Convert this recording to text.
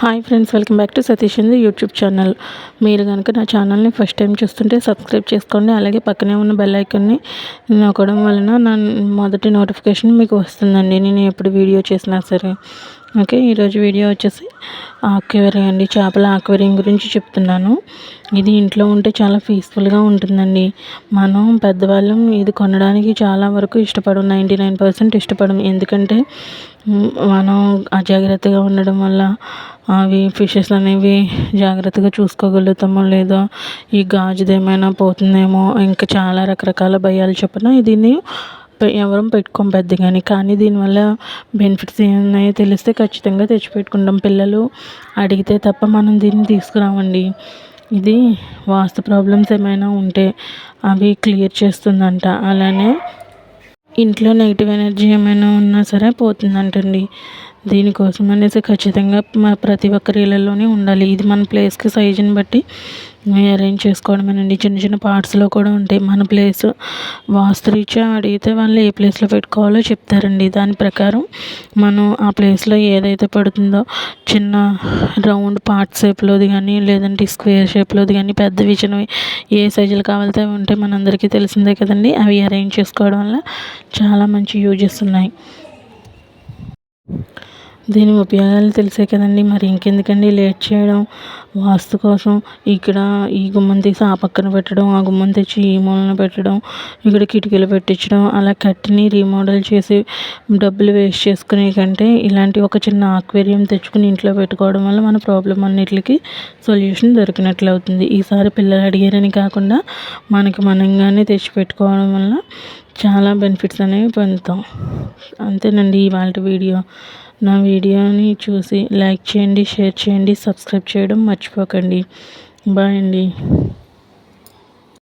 Hi friends welcome back to Satish ఇంది YouTube channel. మీరు కనుక నా ఛానల్ని ఫస్ట్ టైం చూస్తుంటే సబ్స్క్రైబ్ చేసుకోండి అలాగే పక్కనే ఉన్న బెల్ ఐకాన్ని నొక్కడం వలన నా మొదటి నోటిఫికేషన్ మీకు వస్తుందండి. నేను ఎప్పుడు వీడియో చేసినా సరే. ఓకే ఈరోజు వీడియో వచ్చేసి ఆక్వేరియం అండి. చేపల ఆక్వేరియం గురించి చెప్తున్నాను. ఇది ఇంట్లో ఉంటే చాలా పీస్ఫుల్గా ఉంటుందండి. మనం పెద్దవాళ్ళం ఇది కొనడానికి చాలా వరకు ఇష్టపడం నైంటీ నైన్ పర్సెంట్ ఇష్టపడం ఎందుకంటే మనం అజాగ్రత్తగా ఉండడం వల్ల అవి ఫిషెస్ అనేవి జాగ్రత్తగా చూసుకోగలుగుతామో లేదో ఈ గాజుది ఏమైనా పోతుందేమో ఇంకా చాలా రకరకాల భయాలు చెప్పిన దీన్ని ఎవరం పెట్టుకోం పెద్దగాని. కానీ దీనివల్ల బెనిఫిట్స్ ఏమున్నాయో తెలిస్తే ఖచ్చితంగా తెచ్చిపెట్టుకుంటాం పిల్లలు అడిగితే తప్ప మనం దీన్ని తీసుకురామండి ఇది వాస్తు ప్రాబ్లమ్స్ ఏమైనా ఉంటే అవి క్లియర్ చేస్తుందంట. అలానే ఇంట్లో నెగిటివ్ ఎనర్జీ ఏమైనా ఉన్నా సరే పోతుందంటండి. దీనికోసం అనేసి ఖచ్చితంగా మా ప్రతి ఒక్కరి ఇళ్ళలోనే ఉండాలి. ఇది మన ప్లేస్కి సైజుని బట్టి అరేంజ్ చేసుకోవడమేనండి చిన్న చిన్న పార్ట్స్లో కూడా ఉంటాయి. మన ప్లేస్ వాస్తురీత్యా అడిగితే వాళ్ళు ఏ ప్లేస్లో పెట్టుకోవాలో చెప్తారండి. దాని ప్రకారం మనం ఆ ప్లేస్లో ఏదైతే పడుతుందో చిన్న రౌండ్ పార్ట్ షేప్లోది కానీ లేదంటే స్క్వేర్ షేప్లోది కానీ పెద్దవి చిన్నవి ఏ సైజులు కావాలితే ఉంటే మనందరికీ తెలిసిందే కదండి. అవి అరేంజ్ చేసుకోవడం వల్ల చాలా మంచి యూజెస్ ఉన్నాయి. దీని ఉపయోగాలు తెలిసాయి కదండి. మరి ఇంకెందుకండి లేట్ చేయడం? వాస్తు కోసం ఇక్కడ ఈ గుమ్మం తీసి ఆ పక్కన పెట్టడం ఆ గుమ్మం తెచ్చి ఈ మూలన పెట్టడం ఇక్కడ కిటికీలు పెట్టించడం అలా కట్టిని రీమోడల్ చేసి డబ్బులు వేస్ట్ చేసుకునే కంటే ఇలాంటి ఒక చిన్న ఆక్వేరియం తెచ్చుకుని ఇంట్లో పెట్టుకోవడం వల్ల మన ప్రాబ్లం అన్నిటికి సొల్యూషన్ దొరికినట్లు అవుతుంది. ఈసారి పిల్లలు అడిగారని కాకుండా మనకి మనంగానే తెచ్చి పెట్టుకోవడం వల్ల చాలా బెనిఫిట్స్ అనేవి పొందుతాం. అంతేనండి ఇవాళ వీడియో నా వీడియోని చూసి లైక్ చేయండి షేర్ చేయండి సబ్స్క్రైబ్ చేయడం మర్చిపోకండి. బాయ్ అండి.